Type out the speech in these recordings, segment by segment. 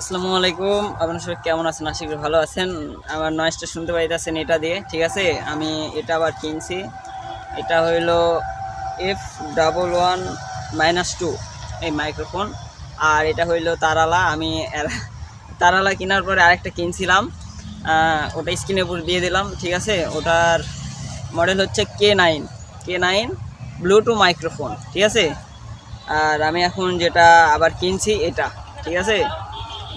আসসালামু আলাইকুম। আপনার সবাই কেমন আছেন? আশা করি ভালো আছেন। আমার নয়েজটা শুনতে পাইতেছেন এটা দিয়ে, ঠিক আছে? আমি এটা আবার কিনছি। এটা হইল F double one minus two এই মাইক্রোফোন আর এটা হইল তারালা। আমি তারালা কেনার পরে আরেকটা কিনছিলাম। ওটা স্ক্রিনের উপর দিয়ে দিলাম, ঠিক আছে? ওটার মডেল হচ্ছে K nine K nine bluetooth microphone ঠিক আছে? আর আমি এখন যেটা আবার কিনছি, এটা, ঠিক আছে?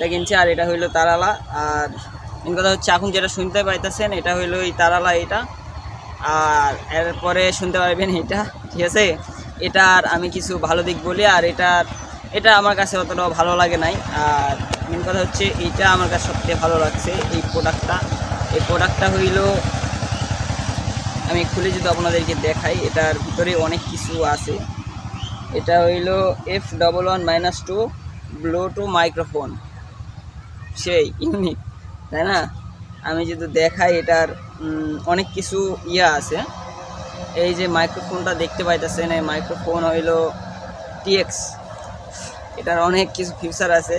এটা আর এটা হইল তারালা। আর মেন কথা হচ্ছে, এখন যেটা শুনতে পাইতেছেন, এটা হইল এই তারালা এটা। আর এরপরে শুনতে পারবেন এটা, ঠিক আছে? এটার আমি কিছু ভালো দিক বলি, আর এটার, এটা আমার কাছে অতটাও ভালো লাগে নাই। আর মেন কথা হচ্ছে, এইটা আমার কাছে সবথেকে ভালো লাগছে, এই প্রোডাক্টটা এই প্রোডাক্টটা হইল, আমি খুলে যদি আপনাদেরকে দেখাই, এটার ভিতরে অনেক কিছু আছে। এটা হইল F double one minus two bluetooth microphone সেই ইউনিক তাই না? আমি যদি দেখাই এটার অনেক কিছু ইয়া আছে। এই যে মাইক্রোফোনটা দেখতে পাইতেছেন, এই মাইক্রোফোন হইল টিএক্স এটার অনেক কিছু ফিউচার আছে।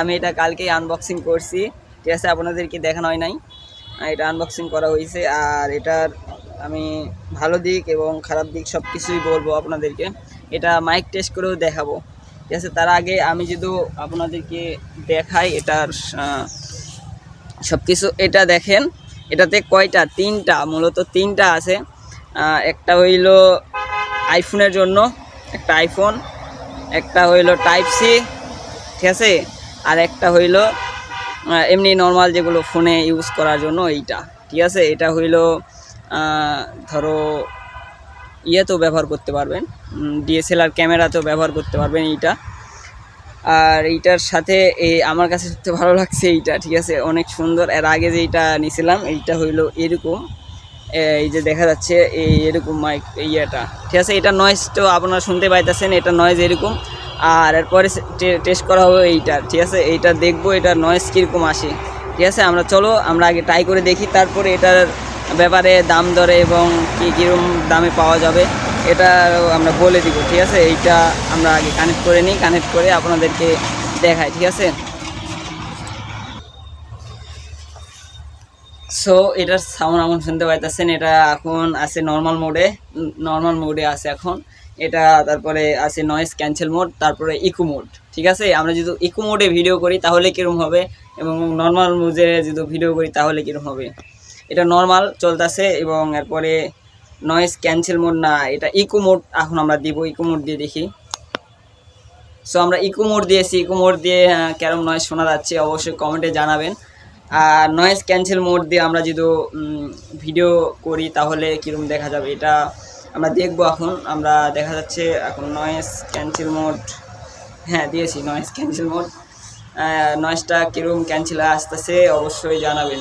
আমি এটা কালকেই আনবক্সিং করছি। ঠিক আছে, আপনাদেরকে দেখানো হয় নাই। এটা আনবক্সিং করা হয়েছে আর এটার আমি ভালো দিক এবং খারাপ দিক সব কিছুই বলব আপনাদেরকে। এটা মাইক টেস্ট করেও দেখাবো। ঠিক আছে, তার আগে আমি যদি আপনাদেরকে দেখাই এটার সব কিছু এটা দেখেন, এটাতে কয়টা? তিনটা, মূলত তিনটা আছে। একটা হইল আইফোনের জন্য, একটা আইফোন, একটা হইল টাইপ সি, ঠিক আছে? আর একটা হইল এমনি নর্মাল যেগুলো ফোনে ইউজ করার জন্য এইটা, ঠিক আছে? এটা হইল ধরো ইয়েতেও ব্যবহার করতে পারবেন। ডিএসএলআর ক্যামেরাতেও ব্যবহার করতে পারবেন এইটা। আর এইটার সাথে এই আমার কাছে সবচেয়ে ভালো লাগছে এইটা, ঠিক আছে? অনেক সুন্দর। এর আগে যে এইটা নিয়েছিলাম এইটা হইল এরকম। এই যে দেখা যাচ্ছে, এই এরকম মাইক ইয়েটা। ঠিক আছে? এটা নয়েজ তো আপনারা শুনতে পাইতেছেন, এটা নয়েজ এরকম। আর এরপরে টেস্ট করা হবে এইটা ঠিক আছে? এইটা দেখব এটা নয়েজ কীরকম আসে। ঠিক আছে? আমরা চলো, আমরা আগে ট্রাই করে দেখি, তারপরে এটার ব্যাপারে দাম দরে এবং কী কীরকম দামে পাওয়া যাবে, এটা আমরা বলে দিব, ঠিক আছে? এইটা আমরা আগে কানেক্ট করে নিই কানেক্ট করে আপনাদেরকে দেখাই, ঠিক আছে? সো এটার সাউন্ড এখন শুনতে পাইতেছেন, এটা এখন আছে নর্মাল মোডে নর্মাল মোডে আছে এখন। এটা তারপরে আছে নয়েজ ক্যান্সেল মোড তারপরে ইকো মোড ঠিক আছে? আমরা যদি ইকো মোডে ভিডিও করি, তাহলে কীরকম হবে? এবং নর্মাল মোডে যদি ভিডিও করি, তাহলে কীরকম হবে? এটা নর্মাল চলতেছে এবং এরপরে নয়েজ ক্যান্সেল মোড না, এটা ইকো মোড এখন আমরা দিব ইকো মোড দিয়ে দেখি। সো আমরা ইকো মোড দিয়েছি ইকো মোড দিয়ে কেরম নয়েজ শোনা যাচ্ছে অবশ্যই কমেন্টে জানাবেন। আর নয়েজ ক্যান্সেল মোড দিয়ে আমরা যদি ভিডিও করি তাহলে কীরকম দেখা যাবে? এটা আমরা দেখব এখন। আমরা দেখা যাচ্ছে এখন নয়েজ ক্যান্সেল মোড হ্যাঁ দিয়েছি নয়েজ ক্যান্সেল মোড নয়েজটা কীরকম ক্যান্সেল আসতেছে অবশ্যই জানাবেন।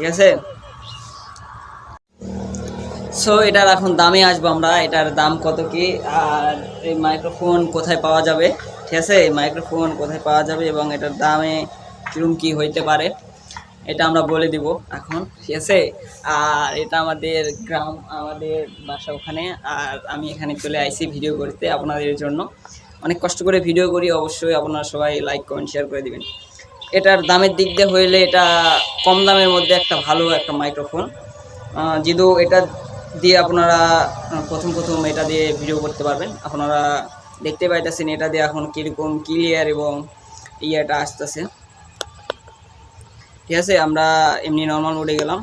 ঠিক আছে? সো এটার এখন দামে আসব আমরা। এটার দাম কত কি? আর এই মাইক্রোফোন কোথায় পাওয়া যাবে? ঠিক আছে? এই মাইক্রোফোন কোথায় পাওয়া যাবে এবং এটার দামে কীরকম কী হইতে পারে? এটা আমরা বলে দিব এখন, ঠিক আছে? আর এটা আমাদের গ্রাম, আমাদের বাসা ওখানে। আর আমি এখানে চলে আইছি ভিডিও করতে আপনাদের জন্য। অনেক কষ্ট করে ভিডিও করি, অবশ্যই আপনারা সবাই লাইক কমেন্ট শেয়ার করে দিবেন। এটার দামের দিক দিয়ে হইলে এটা কম দামের মধ্যে একটা ভালো একটা মাইক্রোফোন যেহেতু এটা দিয়ে আপনারা প্রথম প্রথম এটা দিয়ে ভিডিও করতে পারবেন। আপনারা দেখতে পাইতেছেন এটা দিয়ে এখন কীরকম ক্লিয়ার এবং ইয়েটা আসতেছে। ঠিক আছে, আমরা এমনি নর্মাল মোডে গেলাম।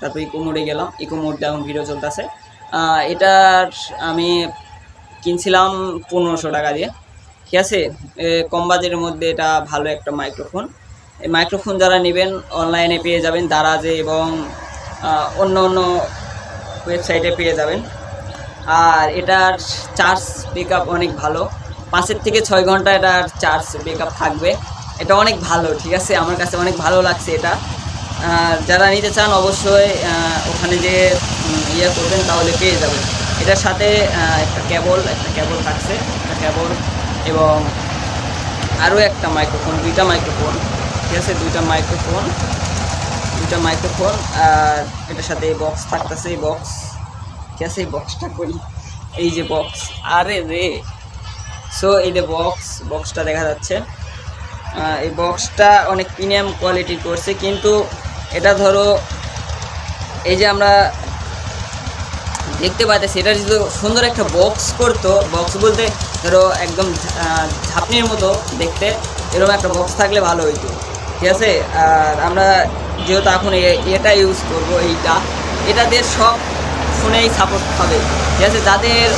তারপর ইকো মোডে গেলাম। ইকো মোড এখন ভিডিও চলতেছে। এটার আমি কিনছিলাম পনেরোশো টাকা দিয়ে। ঠিক আছে? কম বাজেটের মধ্যে এটা ভালো একটা মাইক্রোফোন এই মাইক্রোফোন যারা নেবেন অনলাইনে পেয়ে যাবেন, দারাজে এবং অন্য অন্য ওয়েবসাইটে পেয়ে যাবেন। আর এটার চার্জ পিক অনেক ভালো। পাঁচের থেকে ছয় ঘণ্টা এটার চার্জ পিক থাকবে। এটা অনেক ভালো, ঠিক আছে? আমার কাছে অনেক ভালো লাগছে এটা। যারা নিতে চান, অবশ্যই ওখানে যে ইয়ে করবেন, তাহলে পেয়ে যাবেন। এটার সাথে একটা কেবল একটা কেবল থাকছে। একটা কেবল এবং আরও একটা মাইক্রোফোন দুইটা মাইক্রোফোন ঠিক আছে? দুইটা মাইক্রোফোন দুইটা মাইক্রোফোন আর এটার সাথে বক্স থাকতেছে, এই বক্স ঠিক আছে? এই বক্সটা করি। এই যে বক্স আরে রে! সো এই যে বক্স বক্সটা দেখা যাচ্ছে। এই বক্সটা অনেক প্রিমিয়াম কোয়ালিটি করছে, কিন্তু এটা ধরো, এই যে আমরা দেখতে পাইতেছি, এটা যদি সুন্দর একটা বক্স করতো বক্স বলতে ধরো একদম ঝাপনির মতো দেখতে। এরকম একটা বক্স থাকলে ভালো হইতো। ঠিক আছে? আর আমরা যেহেতু এখন এটা ইউজ করব এইটা এটা দিয়ে সব ফোনেই সাপোর্ট হবে। ঠিক আছে? যাদের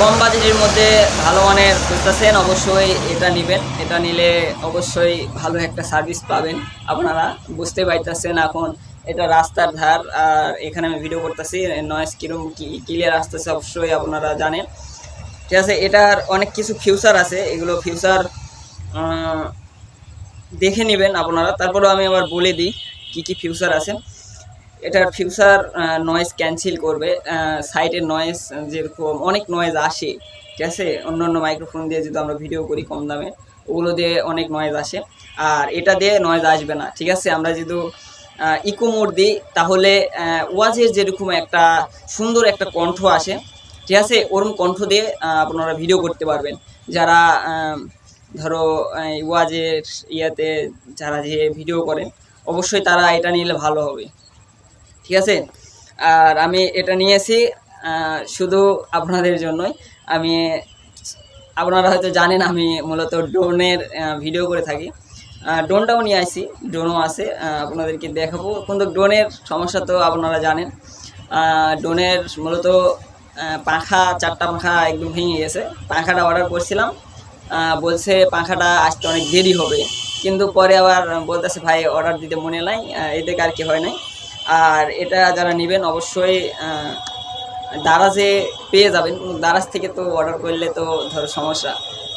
কম বাজেটের মধ্যে ভালো মানের খুঁজতেছেন, অবশ্যই এটা নেবেন। এটা নিলে অবশ্যই ভালো একটা সার্ভিস পাবেন। আপনারা বুঝতে পারতেছেন এখন এটা রাস্তার ধার। আর এখানে আমি ভিডিও করতেছি নয়েস কিরম কি ক্লিয়ার আসতেছে অবশ্যই আপনারা জানেন। ঠিক আছে, এটার অনেক কিছু ফিউচার আছে, এগুলো ফিউচার দেখে নেবেন আপনারা। তারপরেও আমি আবার বলে দিই কি কি ফিউচার আছে। এটার ফিউচার নয়েজ ক্যান্সেল করবে সাইডের নয়েজ যেরকম অনেক নয়েজ আসে, ঠিক আছে? অন্য অন্য মাইক্রোফোন দিয়ে যদি আমরা ভিডিও করি কম দামে, ওগুলো দিয়ে অনেক নয়েজ আসে। আর এটা দিয়ে নয়েজ আসবে না, ঠিক আছে? আমরা যদি ইকো মোড দিই, তাহলে ওয়াজের যেরকম একটা সুন্দর একটা কণ্ঠ আসে ঠিক আছে? ওরম কণ্ঠ দিয়ে আপনারা ভিডিও করতে পারবেন। যারা ধরো ওয়াজের ইয়াতে যারা যে ভিডিও করেন অবশ্যই তারা এটা নিলে ভালো হবে। ঠিক আছে? আর আমি এটা নিয়েছি শুধু আপনাদের জন্যই। আমি আপনারা হয়তো জানেন আমি মূলত ড্রোনের ভিডিও করে থাকি। ড্রোনটাও নিয়ে আসি ড্রোনও আছে আপনাদেরকে দেখাবো। কিন্তু ড্রোনের সমস্যা তো আপনারা জানেন। ড্রোনের মূলত পাখা চারটা পাখা একদম ভেঙে গেছে। পাখাটা অর্ডার করছিলাম। বলছে পাখাটা আসতে অনেক দেরি হবে। কিন্তু পরে আবার বলতেছে ভাই অর্ডার দিতে মনে নাই। এদিকে আর কি হয় নাই? আর এটা যারা নেবেন অবশ্যই দারাজে পেয়ে যাবেন। দারাজ থেকে তো অর্ডার করলে তো ধরো সমস্যা।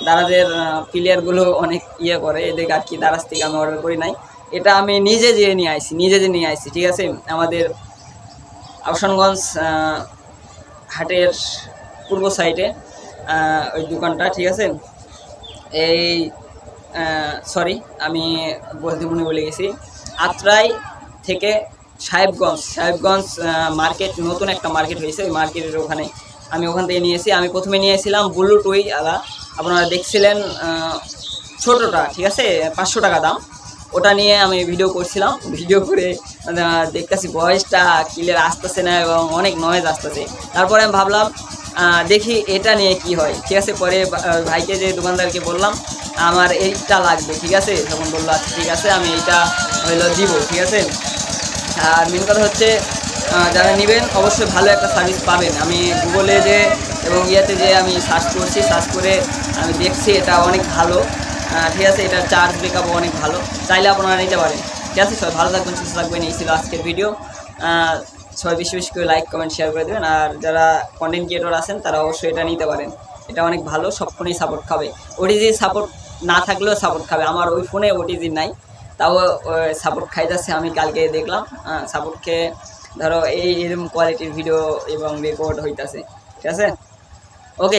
দারাজের প্লেয়ারগুলো অনেক ইয়ে করে। এদিকে আর কি দারাজ থেকে আমি অর্ডার করি নাই। এটা আমি নিজে যেয়ে নিয়ে আইছি নিজে যে নিয়ে আইছি ঠিক আছে? আমাদের আহসানগঞ্জ আহ, হাটের পূর্ব সাইডে ওই দোকানটা, ঠিক আছে? এই সরি আমি বলতে মনে বলে গেছি। আত্রাই থেকে সাহেবগঞ্জ সাহেবগঞ্জ মার্কেট নতুন একটা মার্কেট হয়েছে। ওই মার্কেটের ওখানে আমি ওখান থেকে নিয়েছি আমি প্রথমে নিয়েছিলাম ব্লু টুই আলা। আপনারা দেখছিলেন ছোটোটা, ঠিক আছে? পাঁচশো টাকা দাম। ওটা নিয়ে আমি ভিডিও করছিলাম। ভিডিও করে দেখতেছি ভয়েসটা ক্লিয়ার আসতেছে না এবং অনেক নয়েজ আসতেছে। তারপরে আমি ভাবলাম দেখি এটা নিয়ে কি হয়। ঠিক আছে, পরে ভাইকে যে দোকানদারকে বললাম, আমার এইটা লাগবে, ঠিক আছে? তখন বলল আচ্ছা ঠিক আছে, আমি এইটা হইল দিব, ঠিক আছে? আর মেন কথা হচ্ছে যারা নেবেন অবশ্যই ভালো একটা সার্ভিস পাবেন। আমি গুগলে যে এবং ইয়াতে যে আমি সার্চ করছি সার্চ করে আমি দেখছি এটা অনেক ভালো। ঠিক আছে, এটার চার্জ ব্যাকআপও অনেক ভালো। চাইলে আপনারা নিতে পারেন। ঠিক আছে, সবাই ভালো থাকবেন, সুস্থ থাকবেন। এই ছিল আজকের ভিডিও সবাই বেশি বেশি করে লাইক কমেন্ট শেয়ার করে দেবেন। আর যারা কন্টেন্ট ক্রিয়েটর আছেন, তারা অবশ্যই এটা নিতে পারেন। এটা অনেক ভালো, সব ফোনেই সাপোর্ট খাবে। ওটিজি সাপোর্ট না থাকলেও সাপোর্ট খাবে। আমার ওই ফোনে ওটিজি নাই। তাও সাপোর্ট খাইতেছে, আমি কালকে দেখলাম। সাপোর্ট খেয়ে ধরো এই এরকম কোয়ালিটির ভিডিও এবং রেকর্ড হইতাছে। ঠিক আছে?